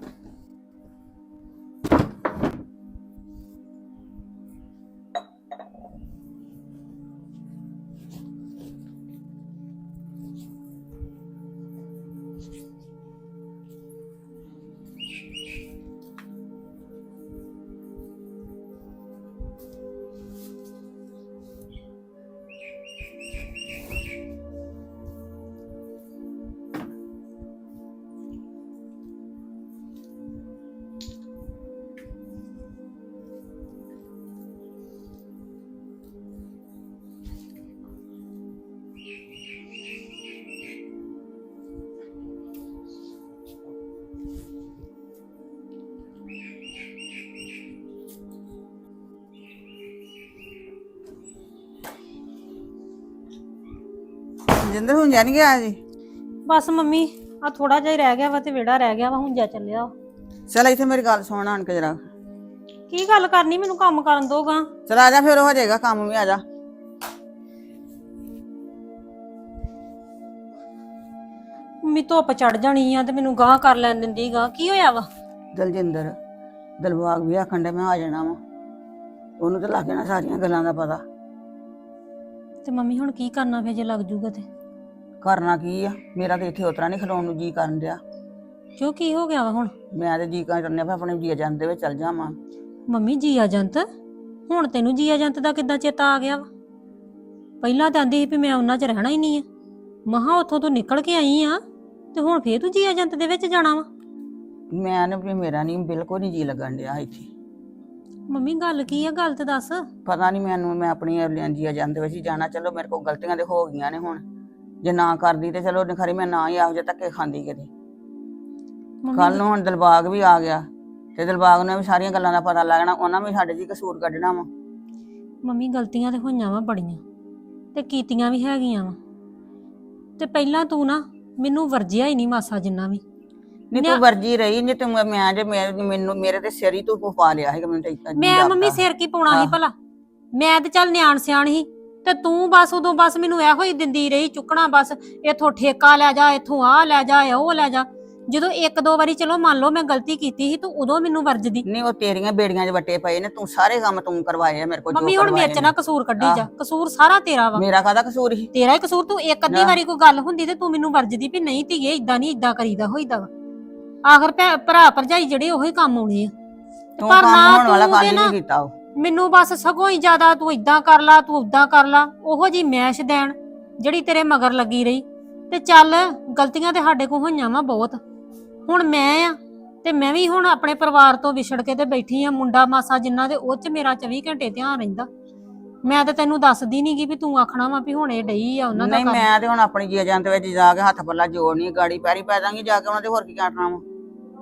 drama. Jinder ਹੁਣ ਜਾਣ ਗਿਆ ਜੀ? ਬਸ ਮੰਮੀ ਆ ਥੋੜਾ ਜਿਹਾ ਹੀ ਰਹਿ ਗਿਆ ਵਾ ਤੇ ਵਿਹੜਾ ਰਹਿ ਗਿਆ ਵਾ ਹੁਣ ਜਾ ਚੱਲਿਆ ਚਲ ਇੱਥੇ ਮੇਰੀ ਗੱਲ ਸੁਣ ਆਣ ਕੇ ਜਰਾ। ਕੀ ਗੱਲ ਕਰਨੀ ਮੈਨੂੰ ਕੰਮ ਕਰਨ ਦੋਗਾ ਚਲ ਆ ਜਾ ਫਿਰ ਹੋ ਜਾਏਗਾ ਕੰਮ ਵੀ ਆ ਜਾ। ਮੰਮੀ ਧੁੱਪ ਚੜ ਜਾਣੀ ਆ ਤੇ ਮੈਨੂੰ ਗਾਂ ਕਰ ਲੈਣ ਦਿੰਦੀ ਗਾਂ ਕੀ ਹੋਇਆ ਵਾ? ਦਲਜਿੰਦਰ ਦਲਬਾਗ ਵੀ ਆਖਣ ਡਿਆ ਮੈਂ ਆ ਜਾਣਾ ਵਾ। ਉਹਨੂੰ ਤਾਂ ਲੱਗ ਜਾਣਾ ਸਾਰੀਆਂ ਗੱਲਾਂ ਦਾ ਪਤਾ। ਤੇ ਮੰਮੀ ਹੁਣ ਕੀ ਕਰਨਾ ਫੇ ਜੇ ਲੱਗ ਜੂਗਾ ਤੇ? ਕਰਨਾ ਕੀ ਆ? ਮੇਰਾ ਤੇ ਇੱਥੇ ਉਤਰਾ ਨਹੀਂ ਖਲੋਣ ਨੂੰ ਜੀ ਕਰਨ ਡਿਆ। ਕਿਉਂ ਕੀ ਹੋ ਗਿਆ ਵਾ ਹੁਣ? ਮੈਂ ਤੇ ਜੀ ਕਰਨ ਡਿਆ ਵੀ ਆਪਣੇ ਜੀ ਜਾਂਦੇ ਵਿੱਚ ਚੱਲ ਜਾਵਾਂ। ਮੰਮੀ ਜੀਆ ਜੰਤ? ਹੁਣ ਤੈਨੂੰ ਜੀਆ ਜੰਤ ਦਾ ਕਿੱਦਾਂ ਚੇਤਾ ਆ ਗਿਆ ਵਾ? ਪਹਿਲਾਂ ਤਾਂ ਆਂਦੀ ਸੀ ਵੀ ਮੈਂ ਉਹਨਾਂ 'ਚ ਰਹਿਣਾ ਹੀ ਨਹੀਂ ਆ। ਮਹਾ ਉੱਥੋਂ ਤੂੰ ਨਿਕਲ ਕੇ ਆਈ ਆ ਤੇ ਹੁਣ ਫੇਰ ਤੂੰ ਜੀਆ ਜੰਤ ਦੇ ਵਿੱਚ ਜਾਣਾ ਵਾ? ਮੈਂ ਨੇ ਵੀ ਮੇਰਾ ਨਹੀਂ ਬਿਲਕੁਲ ਨਹੀਂ ਜੀ ਲੱਗਣ ਡਿਆ ਇੱਥੇ। ਮੰਮੀ ਗੱਲ ਕੀ ਆ ਗੱਲ ਤੇ ਦੱਸ। ਪਤਾ ਨਹੀਂ ਮੈਨੂੰ ਮੈਂ ਆਪਣੀ ਜੀ ਜਾਂਦੇ ਵਿੱਚ ਹੀ ਜਾਣਾ। ਚਲੋ ਮੇਰੇ ਕੋਲ ਗਲਤੀਆਂ ਤੇ ਹੋ ਗਈਆਂ ਨੇ ਹੁਣ। ਜੇ ਨਾ ਕਰਦੀ ਤੇ ਚਲੋ ਖਰੀ ਮੈਂ ਨਾ ਹੀ ਆਹੋ ਜੇ ਧੱਕੇ ਖਾਂਦੀ ਕਦੇ ਕੱਲ ਨੂੰ ਹੁਣ ਦਿਲਬਾਗ ਵੀ ਆ ਗਿਆ ਤੇ ਦਿਲਬਾਗ ਨੇ ਵੀ ਸਾਰੀਆਂ ਗੱਲਾਂ ਦਾ ਪਤਾ ਲੱਗਣਾ ਉਹਨਾਂ ਵੀ ਸਾਡੇ ਜੀ ਕਸੂਰ ਕੱਢਣਾ ਵਾ। ਮੰਮੀ ਗਲਤੀਆਂ ਤੇ ਹੋਈਆਂ ਵਾ ਬੜੀਆਂ ਤੇ ਕੀਤੀਆਂ ਵੀ ਹੈਗੀਆਂ ਵਾ। ਤੇ ਪਹਿਲਾਂ ਤੂੰ ਨਾ ਮੈਨੂੰ ਵਰਜਿਆ ਹੀ ਨਹੀਂ ਮਾਸਾ ਜਿੰਨਾ ਵੀ। ਨਹੀਂ ਤੂੰ ਵਰਜੀ ਰਹੀ ਨਹੀਂ ਤੂੰ ਮੈਂ ਜੇ ਮੈਨੂੰ ਮੇਰੇ ਤੇ ਸਿਰ ਹੀ ਤੂੰ ਪਾ ਲਿਆ ਹੈਗਾ ਮੈਨੂੰ ਤਾਂ ਇੱਦਾਂ ਮੈਂ। ਮੰਮੀ ਸਿਰ ਕੀ ਪਾਉਣਾ ਸੀ। ਭਲਾ? ਮੈਂ ਤੇ ਚੱਲ ਨਿਆਣ ਸਿਆਣ ਸੀ। ਤੇ ਤੂੰ ਬਸ ਉਦੋਂ ਬਸ ਮੈਨੂੰ ਇਹੋ ਹੀ ਦਿੰਦੀ ਰਹੀ ਚੁੱਕਣਾ ਬਸ ਇਥੋਂ ਠੇਕਾ ਲੈ ਜਾ ਇਥੋਂ ਆ ਲੈ ਜਾ ਉਹ ਲੈ ਜਾ। ਜਦੋਂ ਇੱਕ ਦੋ ਵਾਰੀ ਚਲੋ ਮੰਨ ਲਓ ਮੈਂ ਗਲਤੀ ਕੀਤੀ ਸੀ ਤੂੰ ਉਦੋਂ ਮੈਨੂੰ ਵਰਜਦੀ। ਨਹੀਂ ਉਹ ਤੇਰੀਆਂ ਬੇੜੀਆਂ 'ਚ ਵੱਟੇ ਪਏ ਨੇ ਤੂੰ ਸਾਰੇ ਕੰਮ ਤੂੰ ਕਰਵਾਏ ਆ ਮੇਰੇ ਕੋਲ ਜੋ ਮੰਮੀ ਹੁਣ ਮੇਰੇ ਚ ਨੇ। ਕਸੂਰ ਕੱਢੀ ਜਾ ਆਹ। ਕਸੂਰ ਸਾਰਾ ਤੇਰਾ ਵਾ। ਮੇਰਾ ਕਾਹਦਾ ਕਸੂਰ ਸੀ? ਤੇਰਾ ਹੀ ਕਸੂਰ ਤੂੰ ਇੱਕ ਅੱਧੀ। ਵਾਰੀ ਕੋਈ ਗੱਲ ਹੁੰਦੀ ਤੇ ਤੂੰ ਮੈਨੂੰ ਵਰਜਦੀ ਵੀ ਨਹੀਂ ਧੀਏ ਇਦਾਂ ਨਹੀਂ ਇਦਾਂ ਕਰੀਦਾ ਹੋਈਦਾ ਵਾ। ਆਖਰ ਭੈ- ਭਰਾ ਭਰਜਾਈ ਜਿਹੜੇ ਉਹੀ ਕੰਮ ਆਉਣੇ ਆ। ਤੇ ਪਰ ਕੰਮ ਨਾ ਹੋਣ ਵਾਲਾ ਤੂੰ ਕੰਮ ਤੇ ਨਾ ਨਹੀਂ ਕੀਤਾ ਉਹ। ਮੈਨੂੰ ਬਸ ਸਗੋਂ ਹੀ ਜ਼ਿਆਦਾ ਤੂੰ ਇਦਾਂ ਕਰ ਲਾ ਤੂੰ ਉਦਾਂ ਕਰ ਲਾ ਉਹੋ ਜੀ ਮੈਸ਼ ਦੇਣ ਜਿਹੜੀ ਤੇਰੇ ਮਗਰ ਲੱਗੀ ਰਹੀ। ਤੇ ਚੱਲ ਗਲਤੀਆਂ ਤੇ ਸਾਡੇ ਕੋ ਹੋਈਆਂ ਵਾ ਬਹੁਤ। ਹੁਣ ਮੈਂ ਆ ਤੇ ਮੈਂ ਵੀ ਹੁਣ ਆਪਣੇ ਪਰਿਵਾਰ ਤੋਂ ਵਿਛੜ ਕੇ ਤੇ ਬੈਠੀ ਆ ਮੁੰਡਾ ਮਾਸਾ ਜਿੰਨਾ ਦੇ ਉਹ ਚ ਮੇਰਾ 24 ਘੰਟੇ ਧਿਆਨ ਰਹਿੰਦਾ। ਮੈਂ ਤੇ ਤੈਨੂੰ ਦੱਸਦੀ ਨੀ ਗੀ ਵੀ ਤੂੰ ਆਖਣਾ ਵਾ ਵੀ ਹੁਣ ਇਹ ਡਈ ਆ ਉਹਨਾਂ ਦਾ ਨਹੀਂ ਕੰਮ। ਮੈਂ ਤੇ ਹੁਣ ਆਪਣੀ ਜੀ ਜਾਂਦੇ ਵਿੱਚ ਜਾ ਕੇ ਹੱਥ ਪੱਲਾ ਜੋੜਨੀ ਗਾੜੀ ਪੈਰੀ ਪੈ ਦਾਂਗੀ ਜਾ ਕੇ ਉਹਨਾਂ ਦੇ ਹੋਰ ਕੀ ਕਰਨਾ ਵਾ।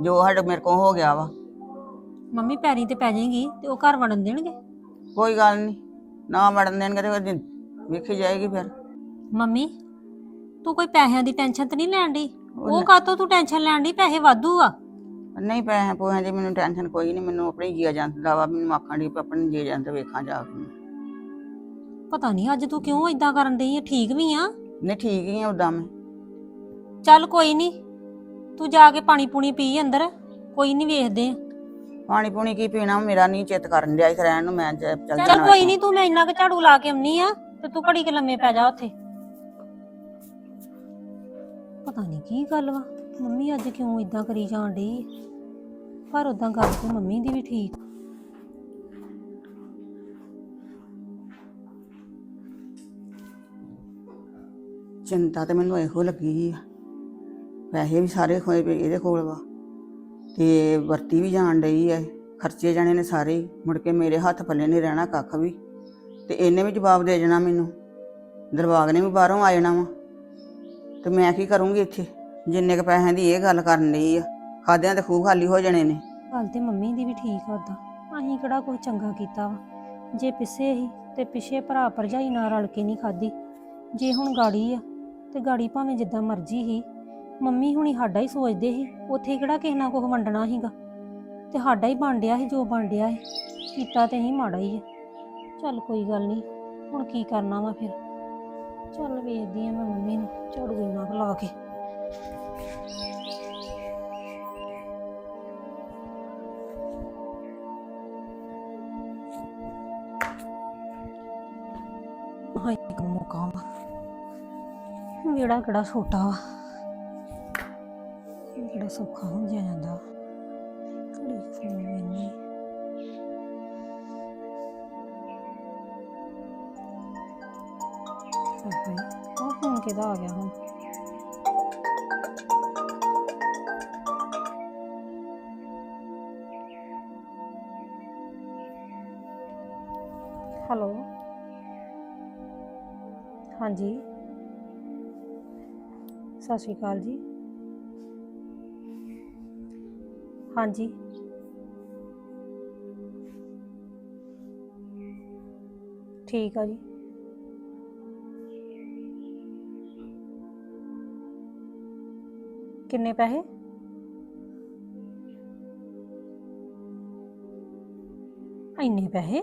ਜੋ ਸਾਡੇ ਮੇਰੇ ਕੋਲ ਹੋ ਗਿਆ ਵਾ। ਮੰਮੀ ਪੈਰੀ ਤੇ ਪੈ ਜਾਏਗੀ ਤੇ ਉਹ ਘਰ ਵੜਨ ਦੇਣਗੇ? ਕੋਈ ਗੱਲ ਨਹੀਂ ਨਾ ਮੜਨ ਦੇਣਗੇ ਤੇ ਉਹ ਦਿਨ ਵੇਖੀ ਜਾਏਗੀ ਫਿਰ। ਮੰਮੀ ਤੂੰ ਕੋਈ ਪੈਸਿਆਂ ਦੀ ਟੈਨਸ਼ਨ ਤੇ ਨਹੀਂ ਲੈਣ ਦੀ ਉਹ ਕਾਤੋਂ ਤੂੰ ਟੈਨਸ਼ਨ ਲੈਣ ਦੀ ਪੈਸੇ ਵਾਧੂ ਆ। ਨਹੀਂ ਪੈਸੇ ਪੋਹਾਂ ਦੀ ਮੈਨੂੰ ਟੈਨਸ਼ਨ ਕੋਈ ਨਹੀਂ ਮੈਨੂੰ ਆਪਣੀ ਜੀ ਜਾਂਦੇ ਵਾ ਮੈਨੂੰ ਆਖਣ ਦੀ ਆਪਣੀ ਜੀ ਜਾਂਦੇ ਵੇਖਾਂ ਜਾ ਕੇ। ਪਤਾ ਨਹੀਂ ਅੱਜ ਤੂੰ ਕਿਉਂ ਇਦਾਂ ਕਰਨ ਡਈ ਆ? ਠੀਕ ਵੀ ਆ? ਨਹੀਂ ਠੀਕ ਹੀ ਆ ਉਦਾਂ ਮੈਂ। ਚੱਲ ਕੋਈ ਨਹੀਂ ਤੂੰ ਜਾ ਕੇ ਪਾਣੀ ਪੂਣੀ ਪੀ ਅੰਦਰ ਕੋਈ ਨਹੀਂ ਵੇਖਦੇ ਆ। ਪਾਣੀ ਪੂਣੀ ਕੀ ਪੀਣਾ ਮੇਰਾ ਨਹੀਂ ਚਿੱਤ ਕਰਨ ਡਿਆ ਇਸ ਰਹਿਣ ਨੂੰ ਮੈਂ ਚੱਲ ਚੱਲ ਚੱਲ ਜਾਣਾ ਕੋਈ ਨਹੀਂ ਤੂੰ ਮੈਂ ਇੰਨਾ ਕੁ ਝਾੜੂ ਲਾ ਕੇ ਆਉਣੀ ਆ ਤੇ ਤੂੰ ਘੜੀ ਕੇ ਲੰਮੇ ਪੈ ਜਾ ਉੱਥੇ। ਪਤਾ ਨਹੀਂ ਕੀ ਗੱਲ ਵਾ ਮੰਮੀ ਅੱਜ ਕਿਉਂ ਇਦਾਂ ਕਰੀ ਜਾਣ ਡਈ? ਪਰ ਉਦਾਂ ਗੱਲ ਤੇ ਮੰਮੀ ਦੀ ਵੀ ਠੀਕ। ਚਿੰਤਾ ਤੇ ਮੈਨੂੰ ਇਹੋ ਲੱਗੀ ਆ। ਪੈਸੇ ਵੀ ਸਾਰੇ ਖੋਏ ਪਏ ਇਹਦੇ ਕੋਲ ਵਾ। ਤੇ ਵਰਤੀ ਵੀ ਜਾਣ ਡਈ ਐ। ਖਰਚੇ ਜਾਣੇ ਨੇ ਸਾਰੇ ਹੀ। ਮੁੜ ਕੇ ਮੇਰੇ ਹੱਥ ਪੱਲੇ ਨਹੀਂ ਰਹਿਣਾ ਕੱਖ ਵੀ। ਤੇ ਇਹਨੇ ਵੀ ਜਵਾਬ ਦੇ ਜਾਣਾ ਮੈਨੂੰ। ਦਰਬਾਗ ਨੇ ਵੀ ਬਾਹਰੋਂ ਆ ਜਾਣਾ ਵਾ। ਤੇ ਮੈਂ ਕੀ ਕਰੂੰਗੀ ਇੱਥੇ? ਜਿੰਨੇ ਕ ਪੈਸਿਆਂ ਦੀ ਇਹ ਗੱਲ ਕਰਨ ਲਈ ਆ। ਖਾਦਿਆਂ ਤੇ ਖੂਹ ਖਾਲੀ ਹੋ ਜਾਣੇ ਨੇ। ਗੱਲ ਤੇ ਮੰਮੀ ਦੀ ਵੀ ਠੀਕ ਆ ਉਦਾਂ ਅਸੀਂ ਕਿਹੜਾ ਕੁਝ ਚੰਗਾ ਕੀਤਾ ਵਾ। ਜੇ ਪਿੱਛੇ ਹੀ ਤੇ ਪਿੱਛੇ ਭਰਾ ਭਰਜਾਈ ਨਾਲ ਰਲ ਕੇ ਨਹੀਂ ਖਾਦੀ ਜੇ ਹੁਣ ਗਾੜੀ ਆ ਤੇ ਗਾੜੀ ਭਾਵੇਂ ਜਿੱਦਾਂ ਮਰਜ਼ੀ ਹੀ ਮੰਮੀ ਹੁਣੀ ਸਾਡਾ ਹੀ ਸੋਚਦੇ ਸੀ, ਉੱਥੇ ਕਿਹੜਾ ਕਿਸੇ ਨਾਲ ਕੁਝ ਵੰਡਣਾ ਸੀਗਾ। ਤੇ ਸਾਡਾ ਹੀ ਬਣ ਸੀ, ਜੋ ਬਣ ਸੀ। ਕੀਤਾ ਤੇ ਹੀ ਮਾੜਾ ਹੀ ਆ। ਚੱਲ ਕੋਈ ਗੱਲ ਨਹੀਂ ਹੁਣ ਕੀ ਕਰਨਾ ਵਾ ਫਿਰ। ਚੱਲ ਵੇਖਦੀ ਆ ਮੈਂ ਮੰਮੀ ਨੂੰ, ਝਾੜੂ ਇੰਨਾ ਕੁ ਲਾ ਕੇ। ਹਾਏ ਕੰਮ ਮੁਕਾਮ ਵੇੜਾ ਕਿਹੜਾ ਛੋਟਾ ਵਾ। ਸੌਖਾ ਹੋ ਜਾਂਦਾ। ਘੜੀ ਫੋਨ ਮੈਨੇ ਹਾਏ ਉਹ ਫੋਨ ਕਿਹਦਾ ਆ ਗਿਆ ਹੁਣ? ਹੈਲੋ? ਹਾਂਜੀ। ਸਤਿ ਸ਼੍ਰੀ ਅਕਾਲ ਜੀ। ਹਾਂਜੀ। ਠੀਕ ਆ ਜੀ। ਕਿੰਨੇ ਪੈਸੇ? ਇੰਨੇ ਪੈਸੇ?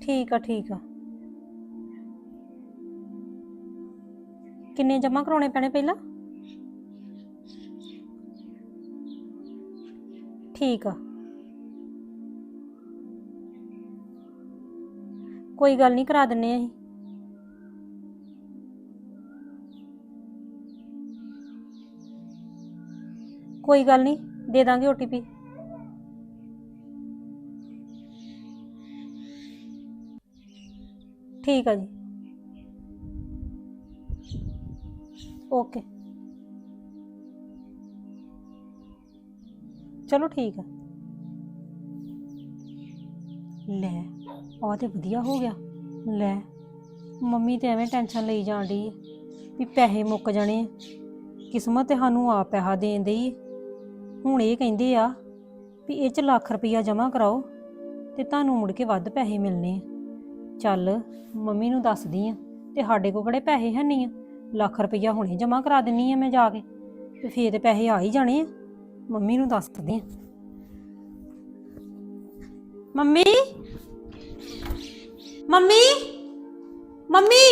ਠੀਕ ਆ ਠੀਕ ਆ। ਕਿੰਨੇ ਜਮ੍ਹਾਂ ਕਰਾਉਣੇ ਪੈਣੇ ਪਹਿਲਾਂ? ਠੀਕ ਆ। ਕੋਈ ਗੱਲ ਨਹੀਂ, ਕਰਾ ਦਿੰਨੇ ਆ ਅਸੀਂ। ਕੋਈ ਗੱਲ ਨਹੀਂ, ਦੇ ਦਾਂਗੇ ਓਟੀਪੀ ਠੀਕ ਆ ਜੀ। ਓਕੇ। ਚਲੋ ਠੀਕ ਆ। ਲੈ, ਆਹ ਤੇ ਵਧੀਆ ਹੋ ਗਿਆ। ਲੈ, ਮੰਮੀ ਤੇ ਐਵੇਂ ਟੈਨਸ਼ਨ ਲਈ ਜਾਣ ਡਈ ਹੈ ਵੀ ਪੈਸੇ ਮੁੱਕ ਜਾਣੇ ਆ। ਕਿਸਮਤ ਤੇ ਸਾਨੂੰ ਆ ਪੈਸਾ ਦੇਣ ਦਈ ਹੁਣ ਇਹ ਕਹਿੰਦੇ ਆ ਵੀ ਇਹ ਚ ਲੱਖ ਰੁਪਈਆ ਜਮ੍ਹਾਂ ਕਰਾਓ ਤੇ ਤੁਹਾਨੂੰ ਮੁੜ ਕੇ ਵੱਧ ਪੈਸੇ ਮਿਲਣੇ ਆ। ਚੱਲ, ਮੰਮੀ ਨੂੰ ਦੱਸਦੀ ਆ ਤੇ ਸਾਡੇ ਕੋਲ ਕਿਹੜੇ ਪੈਸੇ ਹੈ ਨਹੀਂ ਆ। ਲੱਖ ਰੁਪਈਆ ਹੁਣੇ ਜਮ੍ਹਾਂ ਕਰਾ ਦਿੰਨੀ ਆ ਮੈਂ ਜਾ ਕੇ ਤੇ ਫੇਰ ਤੇ ਪੈਸੇ ਆ ਹੀ ਜਾਣੇ ਆ। ਮੰਮੀ ਨੂੰ ਦੱਸਦੀ ਆ ਮੰਮੀ? ਮੰਮੀ? ਮੰਮੀ?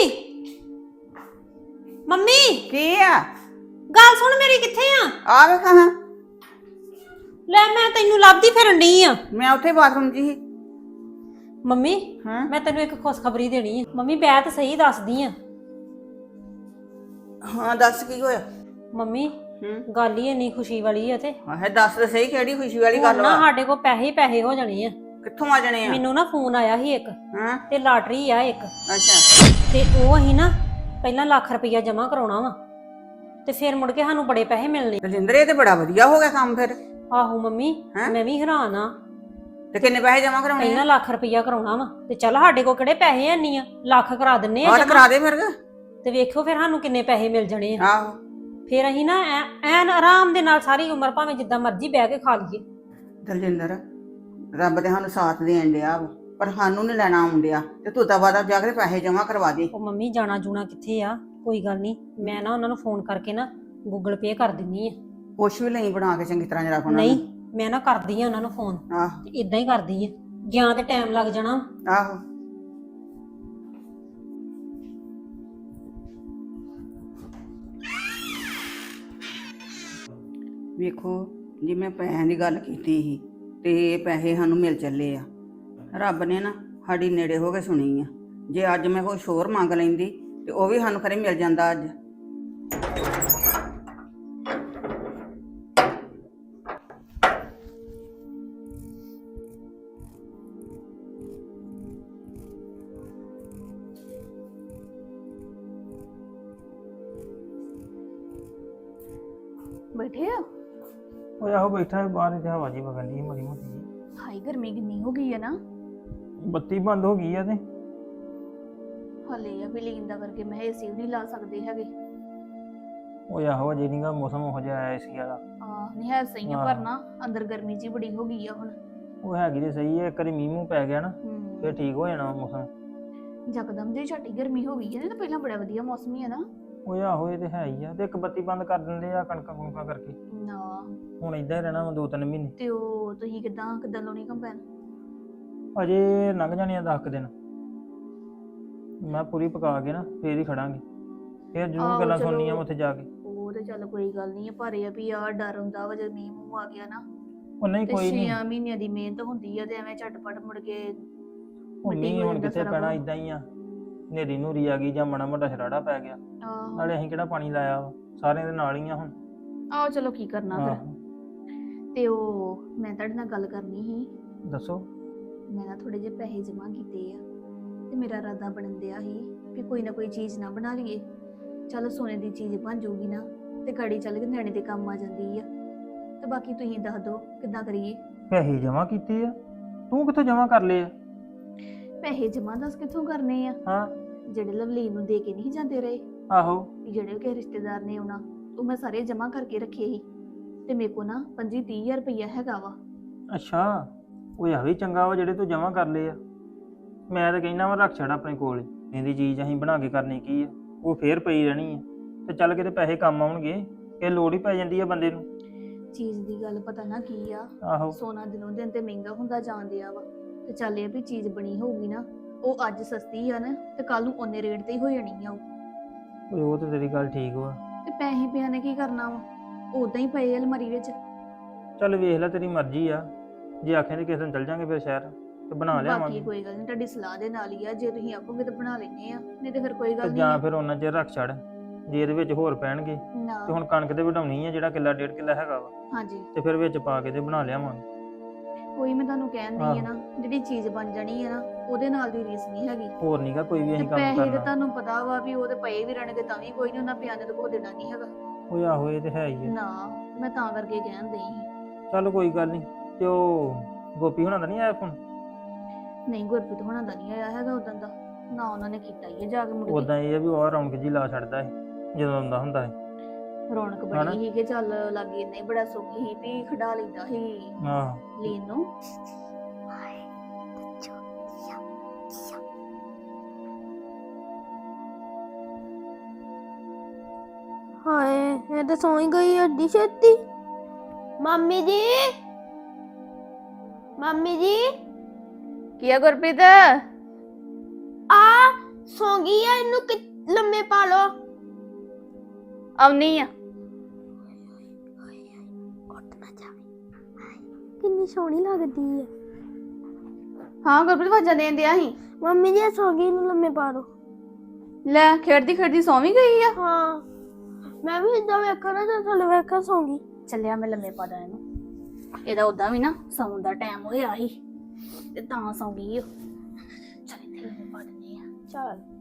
ਮੰਮੀ? ਕੀ ਆ? ਗੱਲ ਸੁਣ ਮੇਰੀ ਕਿੱਥੇ ਆ? ਆ ਵੇਖ ਹਾਂ ਲੈ ਮੈਂ ਤੈਨੂੰ ਲੱਭਦੀ ਫਿਰਨ ਡਈ ਆ। ਮੈਂ ਉੱਥੇ ਬਾਥਰੂਮ 'ਚ ਸੀ ਮੰਮੀ ਹਾਂ? ਮੈਂ ਤੈਨੂੰ ਇੱਕ ਖੁਸ਼ਖਬਰੀ ਦੇਣੀ ਆ। ਮੰਮੀ ਬੈ ਤਾਂ ਸਹੀ ਦੱਸਦੀ ਆ। ਹਾਂ ਦੱਸ ਕੀ ਹੋਇਆ? ਮੰਮੀ ਹੂੰ। ਗੱਲ ਹੀ ਇੰਨੀ ਖੁਸ਼ੀ ਵਾਲੀ ਆ ਤੇ। ਆਹ ਦੱਸ ਤੇ ਸਹੀ ਕਿਹੜੀ ਖੁਸ਼ੀ ਵਾਲੀ ਹੁਣ ਗੱਲ ਨਾ ਵਾ ਸਾਡੇ ਕੋਲ ਪੈਸੇ ਹੀ ਪੈਸੇ ਹੋ ਜਾਣੇ ਆ। ਕਿੱਥੋਂ ਆ ਜਾਣੇ ਆ? ਮੈਨੂੰ ਨਾ ਫੋਨ ਆਇਆ ਸੀ ਇੱਕ। ਹਾਂ। ਤੇ ਲਾਟਰੀ ਆ ਇੱਕ। ਅੱਛਾ। ਤੇ ਉਹ ਅਸੀਂ ਨਾ ਪਹਿਲਾਂ ਲੱਖ ਰੁਪਈਆ ਜਮ੍ਹਾਂ ਕਰਾਉਣਾ ਵਾ। ਤੇ ਫਿਰ ਮੁੜ ਕੇ ਸਾਨੂੰ ਬੜੇ ਪੈਸੇ ਮਿਲਣੇ। ਰਜਿੰਦਰ ਇਹ ਤੇ ਬੜਾ ਵਧੀਆ ਹੋ ਗਿਆ ਕੰਮ ਫਿਰ। ਆਹੋ ਮੰਮੀ ਹੈਂ? ਮੈਂ ਵੀ ਹੈਰਾਨ ਆ। ਤੇ ਕਿੰਨੇ ਪੈਸੇ ਜਮਾ ਕਰਾਉਣੇ ਪਹਿਲਾਂ ਲੱਖ ਰੁਪਈਆ ਕਰਾਉਣਾ ਵਾ। ਤੇ ਚੱਲ ਸਾਡੇ ਕੋਲ ਕਿਹੜੇ ਪੈਸੇ ਹੈ ਨਹੀਂ ਆ ਲੱਖ ਕਰਾ ਦਿੰਨੇ ਆ ਆਹ ਜਮਾਂ। ਕਰਾ ਦੇ ਫਿਰ। ਤੇ ਵੇਖਿਓ ਫਿਰ ਸਾਨੂੰ ਕਿੰਨੇ ਪੈਸੇ ਮਿਲ ਜਾਣੇ ਆ। ਆਹੋ। ਫਿਰ ਅਸੀਂ ਨਾ ਐ- ਐਨ ਆਰਾਮ ਦੇ ਨਾਲ ਸਾਰੀ ਉਮਰ ਭਾਵੇਂ ਜਿੱਦਾਂ ਮਰਜ਼ੀ ਬਹਿ ਕੇ ਖਾ ਲਈਏ। ਦਲਜਿੰਦਰ ਰੱਬ ਤੇ ਸਾਨੂੰ ਸਾਥ ਦੇਣ ਡਿਆ ਵਾ ਪਰ ਸਾਨੂੰ ਨਹੀਂ ਲੈਣਾ ਆਉਂਦਿਆ ਤੇ ਤੂੰ ਦਵਾ ਦਾ ਜਾ ਕੇ ਪੈਸੇ ਜਮਾ ਕਰਵਾ ਦੇ। ਉਹ ਮੰਮੀ ਜਾਣਾ ਜੂਣਾ ਕਿੱਥੇ ਆ? ਕੋਈ ਗੱਲ ਨਹੀਂ ਮੈਂ ਨਾ ਉਹਨਾਂ ਨੂੰ ਫੋਨ ਕਰਕੇ ਨਾ ਗੂਗਲ ਪੇ ਕਰ ਦਿੰਨੀ ਆ। ਕੁਛ ਵੀ ਲਈ ਬਣਾ ਕੇ ਚੰਗੀ ਤਰ੍ਹਾਂ ਜਰਾ ਉਹਨਾਂ ਨਹੀਂ ਮੈਂ ਨਾ ਕਰਦੀ ਆ ਉਹਨਾਂ ਨੂੰ ਫੋਨ। ਆਹੋ। ਤੇ ਇਦਾਂ ਹੀ ਕਰਦੀ ਆ। ਗਿਆ ਤੇ ਟਾਈਮ ਲੱਗ ਜਾਣਾ। ਆਹੋ। ਵੇਖੋ ਜੇ ਮੈਂ ਪੈਸਿਆਂ ਦੀ ਗੱਲ ਕੀਤੀ ਸੀ ਤੇ ਇਹ ਪੈਸੇ ਸਾਨੂੰ ਮਿਲ ਚੱਲੇ ਆ। ਰੱਬ ਨੇ ਨਾ ਸਾਡੀ ਨੇੜੇ ਹੋ ਕੇ ਸੁਣੀ ਆ। ਜੇ ਅੱਜ ਮੈਂ ਕੋਈ ਸ਼ੋਰ ਮੰਗ ਲੈਂਦੀ ਤੇ ਉਹ ਵੀ ਸਾਨੂੰ ਖਰੇ ਮਿਲ ਜਾਂਦਾ ਅੱਜ। ਬੈਠੇ ਆ? ਉਹ ਆਹੋ ਬੈਠਾ ਸੀ ਬਾਹਰ ਇੱਥੇ ਹਵਾ ਜੀ ਵਗਣ ਦੀ ਮਰੀ ਮੋਟੀ। ਜਿਹੀ। ਹਾਈ ਗਰਮੀ ਕਿੰਨੀ ਹੋ ਗਈ ਹੈ ਨਾ। ਬੱਤੀ ਬੰਦ ਹੋ ਗਈ ਆ ਤੇ। ਹਲੇ ਆ ਬਿਲੀਨ ਦਾ ਕਰਕੇ ਮੈਂ ਏਸੀ ਵੀ ਨਹੀਂ ਲਾ ਸਕਦੇ ਹੈਗੇ। ਉਹ ਆਹੋ ਅਜੇ ਨਹੀਂਗਾ ਮੌਸਮ ਹੋ ਜਾਇਆ ਆਇਆ ਸੀ ਵਾਲਾ। ਆ ਨਹੀਂ ਹੈ ਸਹੀ ਆ ਹਾਂ। ਪਰ ਨਾ ਅੰਦਰ ਗਰਮੀ ਜੀ ਬੜੀ ਹੋ ਗਈ ਆ ਹੁਣ। ਉਹ ਹੈਗੀ ਤੇ ਸਹੀ ਹੈ ਇੱਕ ਵਾਰੀ ਮੀਂਹ ਮੂੰਹ ਪੈ ਗਿਆ ਨਾ ਹੂੰ। ਫਿਰ ਠੀਕ ਹੋ ਜਾਣਾ ਮੌਸਮ। ਜਕਦਮ ਜੇ ਛਾਟੀ ਗਰਮੀ ਹੋ ਗਈ ਹੈ ਤਾਂ ਪਹਿਲਾਂ ਬੜਾ ਵਧੀਆ ਮੌਸਮ ਹੀ ਹੈ ਨਾ। ਉਹ ਆਹੋ ਇਹ ਤੇ ਹੈ ਹੀ ਆ। ਤੇ ਇੱਕ ਬੱਤੀ ਬੰਦ ਕਰ ਦਿੰਦੇ ਆ ਕਣਕਾਂ ਕੁਣਕਾਂ ਕਰਕੇ। ਨਾ। ਹੁਣ ਇਦਾਂ ਹੀ ਰਹਿਣਾ ਵਾ ਦੋ ਤਿੰਨ ਮਹੀਨੇ। ਤੇ ਉਹ ਤੁਸੀਂ ਕਿਦਾਂ ਕਿਦਾਂ ਲਾਉਣੀ ਕੰਪੈਨ? ਅਜੇ ਲੰਘ ਜਾਣੇ ਆ 10 ਦਿਨ। ਮੈਂ ਪੂਰੀ ਪਕਾ ਕੇ ਨਾ ਫੇਰ ਹੀ ਖੜਾਂਗੇ। ਫੇਰ ਜ਼ਰੂਰ ਆਹੋ, ਗੱਲਾਂ ਚਲੋ। ਸੁਣਨੀਆਂ ਉੱਥੇ ਜਾ ਕੇ। ਉਹ ਤੇ ਚੱਲ ਕੋਈ ਗੱਲ ਨਹੀਂ ਪਰ ਇਹ ਆ ਵੀ ਆ ਡਰ ਹੁੰਦਾ ਵਾ ਜਦ ਮੀਂਹ ਮੂੰਹ ਆ ਗਿਆ ਨਾ। ਉਹ ਨਹੀਂ ਤੇ ਕੋਈ ਨਹੀਂ। 6 ਮਹੀਨਿਆਂ ਦੀ ਮਿਹਨਤ ਹੁੰਦੀ ਆ ਤੇ ਐਵੇਂ ਝਟਪਟ ਮੁੜ ਕੇ ਉਹ ਮਿੱਟੀ ਨਹੀਂ ਹੋ ਹੁਣ ਜਾਂਦਾ ਕਿੱਥੇ ਸਾਰਾ ਪੈਣਾ। ਇਦਾਂ ਹੀ ਆ। ਨੇਰੀ ਨੂਰੀ ਆ ਗਈ ਜਾਂ ਮਾੜਾ ਮੋਟਾ ਛਰਾੜਾ ਪੈ ਗਿਆ। ਆਹੋ। ਨਾਲੇ ਅਸੀਂ ਕਿਹੜਾ ਪਾਣੀ ਲਾਇਆ ਵਾ? ਸਾਰਿਆਂ ਦੇ ਨਾਲ ਹੀ ਆ ਹੁਣ। ਆਓ ਚਲੋ ਕੀ ਕਰਨਾ ਫਿਰ। ਆਹੋ। ਤੇ ਉਹ ਮੈਂ ਤੁਹਾਡੇ ਨਾਲ ਗੱਲ ਕਰਨੀ ਸੀ। ਦੱਸੋ। ਮੈਂ ਨਾ ਥੋੜੇ ਜਿਹੇ ਪੈਸੇ ਜਮ੍ਹਾਂ ਕੀਤੇ ਆ। ਤੇ ਮੇਰਾ ਇਰਾਦਾ ਬਣਨ ਦਿਆ ਸੀ ਵੀ ਕੋਈ ਨਾ ਕੋਈ ਚੀਜ਼ ਨਾ ਬਣਾ ਲਈਏ। ਚੱਲ ਸੋਨੇ ਦੀ ਚੀਜ਼ ਬਣ ਜਾਊਗੀ ਨਾ ਤੇ ਗਾੜੀ ਚੱਲ ਕੇ ਨਿਆਣੇ ਦੇ ਕੰਮ ਆ ਜਾਂਦੀ ਆ। ਤੇ ਬਾਕੀ ਤੁਸੀਂ ਦੱਸ ਦਿਓ ਕਿੱਦਾਂ ਕਰੀਏ? ਪੈਸੇ ਜਮਾ ਕੀਤੇ ਆ? ਤੂੰ ਕਿੱਥੋਂ ਜਮਾ ਕਰ ਲਏ ਆ? ਪੈਸੇ ਜਮ੍ਹਾਂ ਦੱਸ ਕਿੱਥੋਂ ਕਰਨੇ ਆ? ਹਾਂ। ਜਿਹੜੇ ਲਵਲੀਨ ਨੂੰ ਦੇ ਕੇ ਨਹੀਂ ਜਾਂਦੇ ਰਹੇ। ਆਹੋ। ਵੀ ਜਿਹੜੇ ਕਿ ਰਿਸ਼ਤੇਦਾਰ ਨੇ ਆਉਣਾ ਉਹ ਮੈਂ ਸਾਰੇ ਜਮ੍ਹਾਂ ਕਰਕੇ ਰੱਖੇ ਸੀ। ਤੇ ਮੇਰੇ ਕੋ ਨਾ 25 30000 ਰੁਪਈਆ ਹੈਗਾ ਵਾ। ਅੱਛਾ ਉਹ ਆ ਵੀ ਚੰਗਾ ਵਾ ਜਿਹੜੇ ਤੂੰ ਜਮਾ ਕਰ ਲਏ ਆ। ਮੈਂ ਤਾਂ ਕਹਿੰਦਾ ਵਾ ਰੱਖ ਛੜ ਆਪਣੇ ਕੋਲ। ਹੀ। ਇਹਦੀ ਚੀਜ਼ ਅਸੀਂ ਬਣਾ ਕੇ ਕਰਨੀ ਕੀ ਆ? ਉਹ ਫੇਰ ਪਈ ਰਹਿਣੀ ਆ। ਤੇ ਚੱਲ ਕਿਤੇ ਪੈਸੇ ਕੰਮ ਆਉਣਗੇ ਇਹ ਲੋੜ ਹੀ ਪੈ ਜਾਂਦੀ ਆ ਬੰਦੇ ਨੂੰ। ਚੀਜ਼ ਦੀ ਗੱਲ ਪਤਾ ਨਾ ਕੀ ਆ। ਆਹੋ। ਸੋਨਾ ਦਿਨੋਂ ਦਿਨ ਤੇ ਮਹਿੰਗਾ ਹੁੰਦਾ ਜਾਣ ਡਿਆ ਵਾ। ਤੇ ਚੱਲ ਇਹ ਵੀ ਚੀਜ਼ ਬਣੀ ਹੋਊਗੀ ਨਾ। ਉਹ ਅੱਜ ਸਸਤੀ ਆ ਨਾ ਤੇ ਕੱਲ ਨੂੰ ਉਹਨੇ ਰੇਟ ਤੇ ਹੀ ਹੋ ਜਾਣੀ ਆ ਉਹ। ਓਏ ਉਹ ਤੇ ਤੇਰੀ ਗੱਲ ਠੀਕ ਵਾ। ਤੇ ਪੈਸੇ ਪਿਆ ਨੇ ਕੀ ਕਰਨਾ ਵਾ? ਉਦਾਂ ਹੀ ਪਏ ਆ ਅਲਮਾਰੀ ਵਿੱਚ। ਚੱਲ ਵੇਖ ਲੈ ਤੇਰੀ ਮਰਜ਼ੀ ਆ। ਜੇ ਆਖੇ ਤੇ ਕਿਸੇ ਦਿਨ ਚੱਲ ਜਾਾਂਗੇ ਫਿਰ ਸ਼ਹਿਰ ਤੇ ਬਣਾ ਬਾਕੀ ਲਿਆਵਾਂਗੇ ਕੋਈ ਗੱਲ ਨਹੀਂ ਤੁਹਾਡੀ ਸਲਾਹ ਦੇ ਨਾਲ ਹੀ ਆ। ਜੇ ਤੁਸੀਂ ਆਖੋਗੇ ਤਾਂ ਬਣਾ ਲੈਨੇ ਆ। ਨਹੀਂ ਤੇ ਫਿਰ ਕੋਈ ਤੇ ਗੱਲ ਜਾਂ ਨਹੀਂ ਫਿਰ ਉਹਨਾਂ ਚਿਰ ਰੱਖ ਛੜ ਜੇ ਇਹਦੇ ਵਿੱਚ ਹੋਰ ਪੈਣਗੇ। ਨਾ। ਤੇ ਹੁਣ ਕਣਕ ਤੇ ਵਢਾਉਣੀ ਆ ਜਿਹੜਾ ਕਿੱਲਾ ਡੇਢ ਕਿੱਲਾ ਹੈਗਾ ਵਾ। ਹਾਂਜੀ। ਤੇ ਫਿਰ ਵਿੱਚ ਪਾ ਕੇ ਤੇ ਬਣਾ ਲਿਆਵਾਂਗੇ। ਕੋਈ ਮੈਂ ਤੁਹਾਨੂੰ ਕਹਿਣ ਦੀ ਆ ਨਾ ਜਿਹੜੀ ਚੀਜ਼ ਬਣ ਜਾਣੀ ਆ ਨਾ ਉਹਦੇ ਨਾਲ ਦੀ ਰੀਸ ਨਹੀਂ ਹੈਗੀ। ਹੋਰ ਨਹੀਂਗਾ ਕੋਈ ਵੀ ਤੇ ਅਸੀਂ ਕੰਮ ਪੈਸੇ ਤੇ ਕਰਨਾ। ਤੁਹਾਨੂੰ ਪਤਾ ਵਾ ਵੀ ਉਹਦੇ ਪਏ ਵੀ ਰਹਿਣਗੇ ਤਾਂ ਵੀ ਕੋਈ ਨਹੀਂ ਉਹਨਾਂ ਪਿਆਨੇ ਤੋਂ ਕੋ ਦੇਣਾ ਨਹੀਂ ਹੈਗਾ। ਓਏ ਆਹੋ ਇਹ ਤੇ ਹੈ ਹੀ ਨਾ ਮੈਂ ਤਾਂ ਕਰਕੇ ਕਹਿਣ ਦਈ ਚੱਲ ਕੋਈ ਗੱਲ ਨਹੀਂ ਤੇ ਉਹ ਗੋਪੀ ਹੁਣਾਂ ਦਾ ਨਹੀਂ ਆਇਆ ਫੋਨ ਨਹੀਂ ਗੁਰਪ੍ਰੀਤ ਹੋਣਾ ਦਾ ਨਹੀਂ ਆਇਆ ਹੈਗਾ ਉਦੋਂ ਦਾ। ਨਾ ਉਹਨਾਂ ਨੇ ਕੀਤਾ ਹੀ ਹੈ ਜਾ ਕੇ ਮੁੜ ਕੇ। ਉਦਾਂ ਇਹ ਆ ਵੀ ਉਹ ਰੌਣਕ ਜੀ ਲਾ ਛੱਡਦਾ ਹੈ ਜਦੋਂ ਆਉਂਦਾ ਹੁੰਦਾ ਹੈ ਰੌਣਕ ਹਨਾ? ਬੜੀ ਸੀ ਕਿ ਚੱਲ ਲੱਗੇ ਨਹੀਂ ਬੜਾ ਸੁੱਖ ਸੀ ਵੀ ਖੜਾ ਲੈਂਦਾ ਸੀ ਆਹ। ਲੀਨ ਨੂੰ। ਹਾਏ ਇਹ ਤਾਂ ਸੌਂ ਹੀ ਗਈ ਅੱਡੀ ਛੇਤੀ। ਮੰਮੀ ਜੀ? ਮੰਮੀ ਜੀ? ਕੀ ਆ ਗੁਰਪ੍ਰੀਤ? ਆ ਸੌਂ ਗਈ ਆ ਇਹਨੂੰ ਕਿ ਲੰਮੇ ਪਾ ਲੋ ਆਉਣੀ ਆ। ਉੱਠ ਨਾ ਜਾਵੇ ਕਿੰਨੀ ਸੋਹਣੀ ਲੱਗਦੀ ਹੈ ਹਾਂ ਗੁਰਪ੍ਰੀਤ ਵਾਜਾਂ ਦੇਣ ਦਿਆ ਸੀ। ਮੰਮੀ ਜੀ ਇਹ ਸੌਂ ਗਈ ਇਹਨੂੰ ਲੰਮੇ ਪਾ ਦੋ ਲੈ ਖੇਡਦੀ ਖੇਡਦੀ ਸੌਂ ਵੀ ਗਈ ਆ। ਹਾਂ। ਮੈਂ ਵੀ ਇਦਾਂ ਵੇਖਾਂ ਨਾ ਤਾਂ ਥੱਲੇ ਵੇਖਾਂ ਸੌਂ ਗਈ। ਚੱਲਿਆ ਮੈਂ ਲੰਮੇ ਪਾ ਦਾਂ ਇਹਨੂੰ ਇਹਦਾ ਉਦਾਂ ਵੀ ਨਾ ਸੌਣ ਦਾ ਟਾਈਮ ਹੋਇਆ ਸੀ ਤੇ ਤਾਂ ਸੌਂ ਗਈ ਉਹ ਚੱਲ ਇੱਥੇ ਲੰਮੇ ਪਾ ਦਿੰਦੇ ਆ। ਚਲ।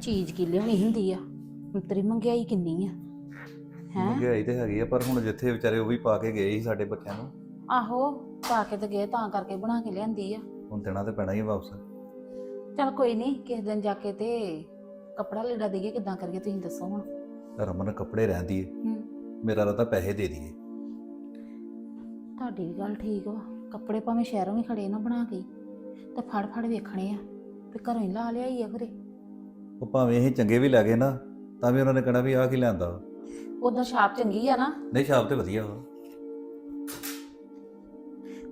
ਚੀਜ਼ ਕੀ ਲਿਆਉਣੀ ਹੁੰਦੀ ਆ? ਹੁਣ ਤੇਰੀ ਮਹਿੰਗਾਈ ਕਿੰਨੀ ਆ? ਹੈ? ਮਹਿੰਗਾਈ ਤੇ ਹੈਗੀ ਆ ਪਰ ਹੁਣ ਜਿੱਥੇ ਵਿਚਾਰੇ ਉਹ ਵੀ ਪਾ ਕੇ ਗਏ ਸੀ ਸਾਡੇ ਬੱਚਿਆਂ ਨੂੰ। ਆਹੋ ਪਾ ਕੇ ਤੇ ਗਏ ਤਾਂ ਕਰਕੇ ਬਣਾ ਕੇ ਲਿਆਂਦੀ ਆ। ਹੁਣ ਦੇਣਾ ਤੇ ਪੈਣਾ ਹੀ ਆ ਵਾਪਸ। ਚਲ ਕੋਈ ਨਹੀਂ ਕਿਸੇ ਦਿਨ ਜਾ ਕੇ ਤੇ ਕੱਪੜਾ ਲੀੜਾ ਦੇਈਏ ਕਿਦਾਂ ਕਰੀਏ ਤੁਸੀਂ ਦੱਸੋ ਹੁਣ। ਰਮਨ ਕੱਪੜੇ ਰਹਿੰਦੀ ਏ। ਹੂੰ। ਮੇਰਾ ਰਤਾ ਪੈਸੇ ਦੇ ਦਈਏ। ਤੁਹਾਡੀ ਵੀ ਗੱਲ ਠੀਕ ਵਾ। ਕੱਪੜੇ ਭਾਵੇਂ ਸ਼ਹਿਰੋਂ ਵੀ ਖੜੇ ਨਾ ਬਣਾ ਕੇ। ਤੇ ਫੜ ਫੜ ਵੇਖਣੇ ਆ। ਤੇ ਘਰੋਂ ਹੀ ਲਾ ਲਿਆਈ ਆ ਘਰੇ ਉਹ ਭਾਵੇਂ ਇਹ ਚੰਗੇ ਵੀ ਲੱਗੇ ਨਾ ਤਾਂ ਵੀ ਉਹਨਾਂ ਨੇ ਕਹਿਣਾ ਵੀ ਆਹ ਕੀ ਲਿਆਂਦਾ ਵਾ। ਉਦੋਂ ਛਾਪ ਚੰਗੀ ਆ ਨਾ। ਨਹੀਂ ਛਾਪ ਤੇ ਵਧੀਆ ਵਾ।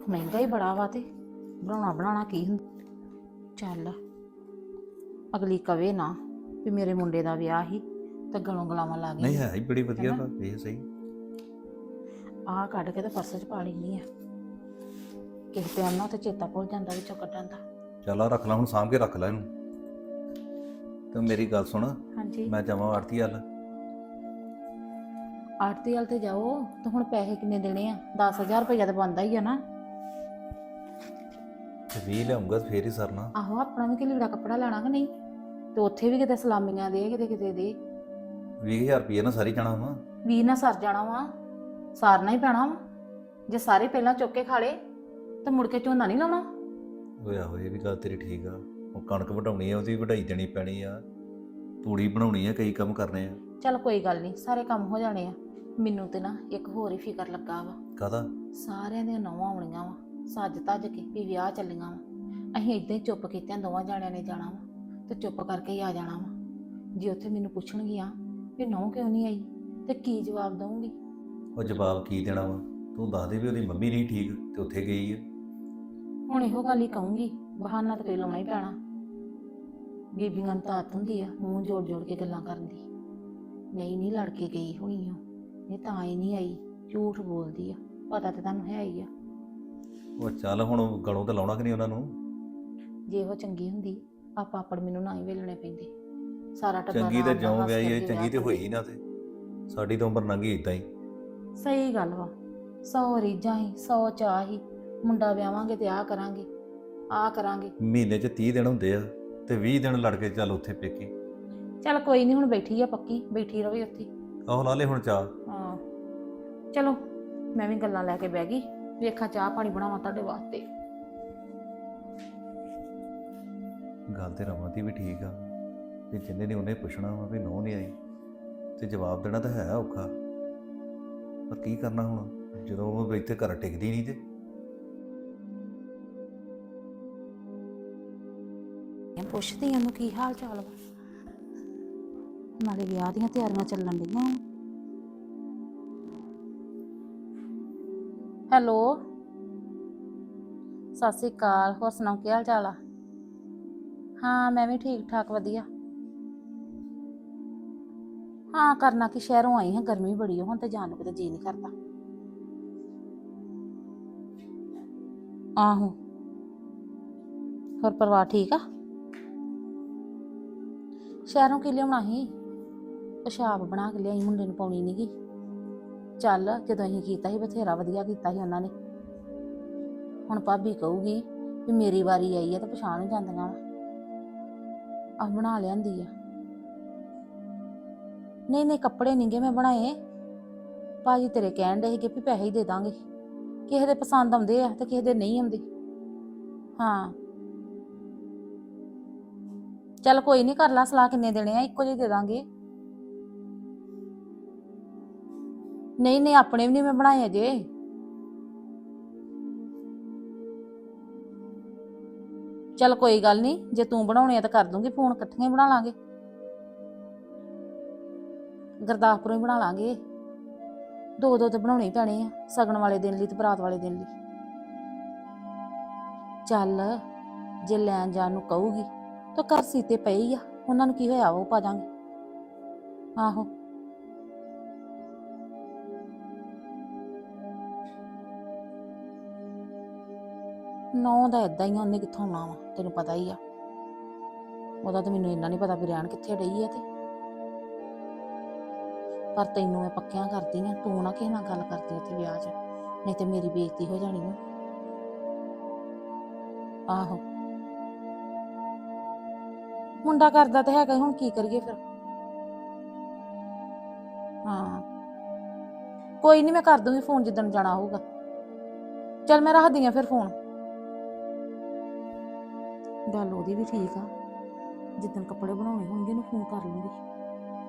ਮਹਿੰਗਾ ਹੀ ਬੜਾ ਵਾ ਤੇ ਬਣਾਉਣਾ ਬਣਾਉਣਾ ਕੀ ਹੁੰਦਾ। ਚੱਲ ਅਗਲੀ ਕਵੇ ਨਾ ਵੀ ਮੇਰੇ ਮੁੰਡੇ ਦਾ ਵਿਆਹ ਸੀ ਤੇ ਗਲੋਂ ਗਲਾਵਾਂ ਲਾ ਗਈ। ਨਹੀਂ ਹੈ ਹੀ ਬੜੀ ਵਧੀਆ? ਵਾ ਇਹ ਸਹੀ। ਆਹ ਕੱਢ ਕੇ ਤੇ ਪਰਸ 'ਚ ਪਾ ਲੈਣੀ ਆ। ਕਿਸੇ ਟਾਈਮ ਨਾਲ ਤੇ ਚੇਤਾ ਭੁੱਲ ਜਾਂਦਾ ਵਿੱਚੋਂ ਕੱਢਣ ਦਾ। ਚੱਲ ਆ ਰੱਖ ਲੈ ਹੁਣ ਸਾਂਭ ਕੇ ਰੱਖ ਲੈ ਇਹਨੂੰ। ਤੇ ਮੇਰੀ ਗੱਲ ਸੁਣ। ਹਾਂਜੀ। ਮੈਂ ਜਾਵਾਂ ਆਰਤੀ ਹਲ ਆਰਤੀ ਵਾਲ ਤੇ ਜਾਓ। ਤੇ ਹੁਣ ਪੈਸੇ ਕਿੰਨੇ ਦੇਣੇ ਆ? 10000 ਰੁਪਇਆ ਤਾਂ ਬੰਦਾ ਹੀ ਆ ਨਾ। ਤੇ 20 ਲਿਆਉਂਗਾ ਫੇਰ ਹੀ ਸਰਨਾ। ਆਹੋ ਆਪਣਾ ਵੀ ਕਿ ਲੀੜਾ ਕੱਪੜਾ ਲੈਣਾ ਕਿ ਨਹੀਂ? ਤੇ ਉੱਥੇ ਵੀ ਕਿਤੇ ਸਲਾਮੀਆਂ ਦੇ ਕਿਤੇ ਕਿਤੇ ਦੇ। 20000 ਰੁਪਏ ਨਾਲ ਸਾਰੀ ਜਾਣਾ ਵਾ। ਵੀ ਨਾ ਸਰ ਜਾਣਾ ਵਾ। ਸਾਰਨਾ ਹੀ ਪੈਣਾ ਵਾ। ਜੇ ਸਾਰੇ ਪਹਿਲਾਂ ਚੁੱਕ ਕੇ ਖਾ ਲੇ ਤੇ ਮੁੜ ਕੇ ਝੋਨਾ ਨਹੀਂ ਲਾਉਣਾ। ਹੋਇਆ ਹੋਏ ਇਹ ਵੀ ਗੱਲ ਤੇਰੀ ਠੀਕ ਆ। ਹੁਣ ਕਣਕ ਵਢਾਉਣੀ ਆ ਉਹਦੀ ਵਢਾਈ ਦੇਣੀ ਪੈਣੀ ਆ। ਤੂੜੀ ਬਣਾਉਣੀ ਆ ਕਈ ਕੰਮ ਕਰਨੇ ਆ। ਚੱਲ ਕੋਈ ਗੱਲ ਨਹੀਂ ਸਾਰੇ ਕੰਮ ਹੋ ਜਾਣੇ ਆ। ਮੈਨੂੰ ਤੇ ਨਾ ਇੱਕ ਹੋਰ ਹੀ ਫਿਕਰ ਲੱਗਾ ਵਾ। ਕਾਹਦਾ? ਸਾਰਿਆਂ ਦੀਆਂ ਨੌਵਾਂ ਆਉਣੀਆਂ ਵਾ। ਸੱਜ ਧੱਜ ਕੇ ਵੀ ਵਿਆਹ ਚੱਲੀਆਂ ਵਾ। ਅਸੀਂ ਇਦਾਂ ਹੀ ਚੁੱਪ ਕੀਤਿਆਂ ਦੋਵਾਂ ਜਾਣਿਆਂ ਨੇ ਜਾਣਾ ਵਾ। ਤੇ ਚੁੱਪ ਕਰਕੇ ਹੀ ਆ ਜਾਣਾ ਵਾ। ਜੇ ਉੱਥੇ ਮੈਨੂੰ ਪੁੱਛਣਗੀਆਂ ਵੀ ਨੌ ਕਿਉਂ ਨਹੀਂ ਆਈ ਤੇ ਕੀ ਜਵਾਬ ਦਵਾਂਗੀ ਉਹ ਜਵਾਬ ਕੀ ਦੇਣਾ ਵਾ? ਤੂੰ ਦੱਸ ਦੇ ਵੀ ਉਹਦੀ ਮੰਮੀ ਨਹੀਂ ਠੀਕ ਤੇ ਉੱਥੇ ਗਈ ਆ। ਹੁਣ ਇਹੋ ਗੱਲ ਹੀ ਕਹੂੰਗੀ ਬਹਾਨਾ ਤਾਂ ਕੋਈ ਲਾਉਣਾ ਹੀ ਪੈਣਾ। ਬੀਬੀਆਂ ਨੂੰ ਤਾਂ ਆਦਤ ਹੁੰਦੀ ਆ ਮੂੰਹ ਜੋੜ ਜੋੜ ਕੇ ਗੱਲਾਂ ਕਰਨ ਦੀ। ਨਹੀਂ ਨਹੀਂ ਲੜ ਕੇ ਗਈ ਹੋਣੀ ਆ ਇਹ ਤਾਂ ਹੀ ਨਹੀਂ ਆਈ ਝੂਠ ਬੋਲਦੀ ਆ। ਪਤਾ ਤਾਂ ਤੁਹਾਨੂੰ ਹੈ ਹੀ ਆ। ਉਹ ਚੱਲ ਹੁਣ ਗਲੋਂ ਤਾਂ ਲਾਉਣਾ ਕਿ ਨਹੀਂ ਉਹਨਾਂ ਨੂੰ? ਜੇ ਉਹ ਚੰਗੀ ਹੁੰਦੀ ਆਪਾਂ ਆਪੜ ਮੈਨੂੰ ਨਾ ਹੀ ਵੇਲਣੇ ਪੈਂਦੇ। ਸਾਰਾ ਟੱਬਰ ਚੰਗੀ ਤੇ ਆਰਾਮ ਨਾਲ ਜਿਉਂ ਹੱਸ ਵਿਆਹੀ ਹੈ ਚੰਗੀ ਤੇ ਵਿਆਹ ਹੋਈ ਨਾ ਤੇ। ਸਾਡੀ ਤਾਂ ਉਮਰ ਲੰਘੀ ਇਦਾਂ ਹੀ। ਸਹੀ ਗੱਲ ਵਾ। ਸੌ ਰੀਝਾਂ ਹੀ ਸੌ ਚਾਹ ਹੀ। ਮੁੰਡਾ ਵਿਆਵਾਂਗੇ ਤੇ ਆਹ ਕਰਾਂਗੇ। ਆਹ ਕਰਾਂਗੇ। ਮਹੀਨੇ 'ਚ 30 ਦਿਨ ਹੁੰਦੇ ਆ ਤੇ 20 ਦਿਨ ਲੜ ਕੇ ਚੱਲ ਉੱਥੇ ਪੇਕੇ। ਚੱਲ ਕੋਈ ਨਹੀਂ ਹੁਣ ਬੈਠੀ ਆ ਪੱਕੀ ਬੈਠੀ ਰਵੇ ਉੱਥੇ। ਆਹ ਲਾ ਲੈ ਹੁਣ ਚਾਹ। ਹਾਂ। ਚਲੋ ਮੈਂ ਵੀ ਗੱਲਾਂ ਲੈ ਕੇ ਬਹਿ ਗਈ ਵੇਖਾਂ ਚਾਹ ਪਾਣੀ ਬਣਾਵਾਂ ਤੁਹਾਡੇ ਵਾਸਤੇ। ਗੱਲ ਤੇ ਰਮਨ ਦੀ ਵੀ ਠੀਕ ਆ ਵੀ ਜਿੰਨੇ ਨੇ ਉਹਨੇ ਪੁੱਛਣਾ ਵਾ ਵੀ ਨੋ ਨਹੀਂ ਆਈ ਤੇ ਜਵਾਬ ਦੇਣਾ ਤਾਂ ਹੈ ਔਖਾ। ਪਰ ਕੀ ਕਰਨਾ ਹੁਣ ਜਦੋਂ ਉਹ ਇੱਥੇ ਘਰ ਟਿਕਦੀ ਨਹੀਂ ਤੇ। ਪੁੱਛਦੀ ਉਹਨੂੰ ਕੀ ਹਾਲ ਚਾਲ ਵਾ? ਨਾਲੇ ਵਿਆਹ ਦੀਆਂ ਤਿਆਰੀਆਂ ਚੱਲਣ ਡੀਆਂ ਹੈਲੋ? ਸਤਿ ਸ਼੍ਰੀ ਅਕਾਲ, ਹੋਰ ਸੁਣਾਓ ਕੀ ਹਾਲ ਚਾਲ ਆ? ਹਾਂ, ਮੈਂ ਵੀ ਠੀਕ ਠਾਕ, ਵਧੀਆ। ਹਾਂ, ਕਰਨਾ ਕਿ, ਸ਼ਹਿਰੋਂ ਆਈ ਹਾਂ, ਗਰਮੀ ਬੜੀ ਆ, ਹੁਣ ਤੇ ਜਾਣ ਨੂੰ ਕਿਤੇ ਜੀ ਨਹੀਂ ਕਰਦਾ। ਆਹੋ। ਹੋਰ ਪਰਿਵਾਰ ਠੀਕ ਆ? ਸ਼ਹਿਰੋਂ ਕੀ ਲਿਆਉਣਾ ਸੀ। ਪਿਸ਼ਾਬ ਬਣਾ ਕੇ ਲਿਆਈ, ਮੁੰਡੇ ਨੂੰ ਪਾਉਣੀ ਨੀਗੀ। ਚੱਲ, ਜਦੋਂ ਅਸੀਂ ਕੀਤਾ ਸੀ, ਬਥੇਰਾ ਵਧੀਆ ਕੀਤਾ ਸੀ ਉਹਨਾਂ ਨੇ। ਹੁਣ ਭਾਬੀ ਕਹੂਗੀ ਵੀ ਮੇਰੀ ਵਾਰੀ ਆਈ ਹੈ ਤਾਂ ਪਛਾਣ ਜਾਂਦੀਆਂ ਵਾ। ਆ ਬਣਾ ਲਿਆਂਦੀ ਆ। ਨਹੀਂ ਨਹੀਂ, ਕੱਪੜੇ ਨਹੀਂਗੇ ਮੈਂ ਬਣਾਏ। ਭਾਜੀ ਤੇਰੇ ਕਹਿਣ ਦੇ ਸੀਗੇ ਵੀ ਪੈਸੇ ਹੀ ਦੇ ਦਾਂਗੇ। ਕਿਸੇ ਦੇ ਪਸੰਦ ਆਉਂਦੇ ਆ ਤੇ ਕਿਸੇ ਦੇ ਨਹੀਂ ਆਉਂਦੇ। ਹਾਂ ਚੱਲ ਕੋਈ ਨਹੀਂ ਕਰ ਲਾ ਸਲਾਹ ਕਿੰਨੇ ਦੇਣੇ ਆ, ਇੱਕੋ ਜਿਹੇ ਦੇ ਦਾਂਗੇ। ਨਹੀਂ ਨਹੀਂ, ਆਪਣੇ ਵੀ ਨਹੀਂ ਮੈਂ ਬਣਾਏ ਅਜੇ। ਚੱਲ ਕੋਈ ਗੱਲ ਨਹੀਂ, ਜੇ ਤੂੰ ਬਣਾਉਣੇ ਆ ਤਾਂ ਕਰ ਦੂੰਗੀ, ਫੋਨ ਇਕੱਠੀਆਂ ਹੀ ਬਣਾ ਲਾਂਗੇ। ਗੁਰਦਾਸਪੁਰੋਂ ਹੀ ਬਣਾ ਲਾਂਗੇ। ਦੋ ਦੋ ਤੇ ਬਣਾਉਣੇ ਹੀ ਪੈਣੇ ਆ, ਸਗਨ ਵਾਲੇ ਦਿਨ ਲਈ ਤੇ ਬਰਾਤ ਵਾਲੇ ਦਿਨ ਲਈ। ਚੱਲ, ਜੇ ਲੈਣ ਜਾਣ ਨੂੰ ਕਹੂਗੀ। ਤਾਂ ਘਰ ਸੀਤੇ ਪਏ ਹੀ ਆ। ਉਹਨਾਂ ਨੂੰ ਕੀ ਹੋਇਆ, ਉਹ ਪਾ ਜਾਾਂਗੇ ਆਹੋ। ਨੌ ਦਾ ਇਦਾਂ ਹੀ ਆ, ਉਹਨੇ ਕਿੱਥੋਂ ਆਉਣਾ ਵਾ, ਤੈਨੂੰ ਪਤਾ ਹੀ ਆ। ਉਹਦਾ ਤਾਂ ਮੈਨੂੰ ਇੰਨਾ ਨਹੀਂ ਪਤਾ ਵੀ ਰਹਿਣ ਕਿੱਥੇ ਡਈ ਆ ਤੇ। ਪਰ ਤੈਨੂੰ ਮੈਂ ਪੱਕਿਆਂ ਕਰਦੀ ਆ, ਤੂੰ ਨਾ ਕਿਸੇ ਨਾਲ ਗੱਲ ਕਰਦੀ ਉੱਥੇ ਵਿਆਹ 'ਚ, ਨਹੀਂ ਤੇ ਮੇਰੀ ਬੇਇੱਜ਼ਤੀ ਹੋ ਜਾਣੀ ਆ। ਆਹੋ। ਮੁੰਡਾ ਕਰਦਾ ਤਾਂ ਹੈਗਾ ਹੀ, ਹੁਣ ਕੀ ਕਰੀਏ ਫਿਰ? ਹਾਂ। ਕੋਈ ਨਹੀਂ ਮੈਂ ਕਰ ਦੂੰਗੀ ਫੋਨ ਜਿੱਦਣ ਜਾਣਾ ਹੋਊਗਾ। ਚੱਲ ਮੈਂ ਰੱਖਦੀ ਆ ਫਿਰ ਫੋਨ। ਗੱਲ ਉਹਦੀ ਵੀ ਠੀਕ ਆ। ਜਿੱਦਣ ਕੱਪੜੇ ਬਣਾਉਣੇ ਹੋਣਗੇ ਉਹਨੂੰ ਫੋਨ ਕਰ ਲੂੰਗੀ।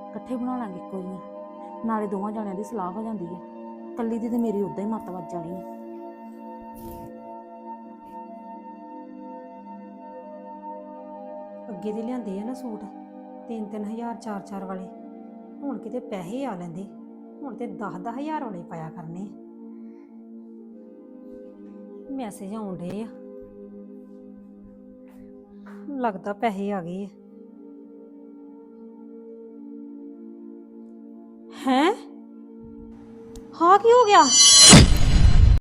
ਇਕੱਠੇ ਬਣਾ ਲਾਂਗੇ ਕੋਈ ਨਾ ਨਾਲੇ ਦੋਵਾਂ ਜਾਣਿਆਂ ਦੀ ਸਲਾਹ ਹੋ ਜਾਂਦੀ ਹੈ ਕੱਲੀ ਦੀ ਤੇ ਮੇਰੀ ਉਦਾਂ ਹੀ ਮੱਤ ਵੱਜ ਜਾਣੀ ਹੈ ਅੱਗੇ ਦੇ ਲਿਆਂਦੇ ਆ ਨਾ ਸੂਟ, ਤਿੰਨ ਤਿੰਨ ਹਜ਼ਾਰ, ਚਾਰ ਚਾਰ ਵਾਲੇ। ਹੁਣ ਕਿਤੇ ਪੈਸੇ ਆ ਲੈਂਦੇ, ਹੁਣ ਤੇ 10 ਦਸ ਹਜ਼ਾਰ ਵਾਲੇ ਪਾਇਆ ਕਰਨੇ ਮੈਸੇਜ ਆਉਣ ਡੇ ਆ। ਲੱਗਦਾ ਪੈਸੇ ਆ ਗਏ ਆ। ਹੈ? ਹਾਂ, ਕੀ ਹੋ ਗਿਆ?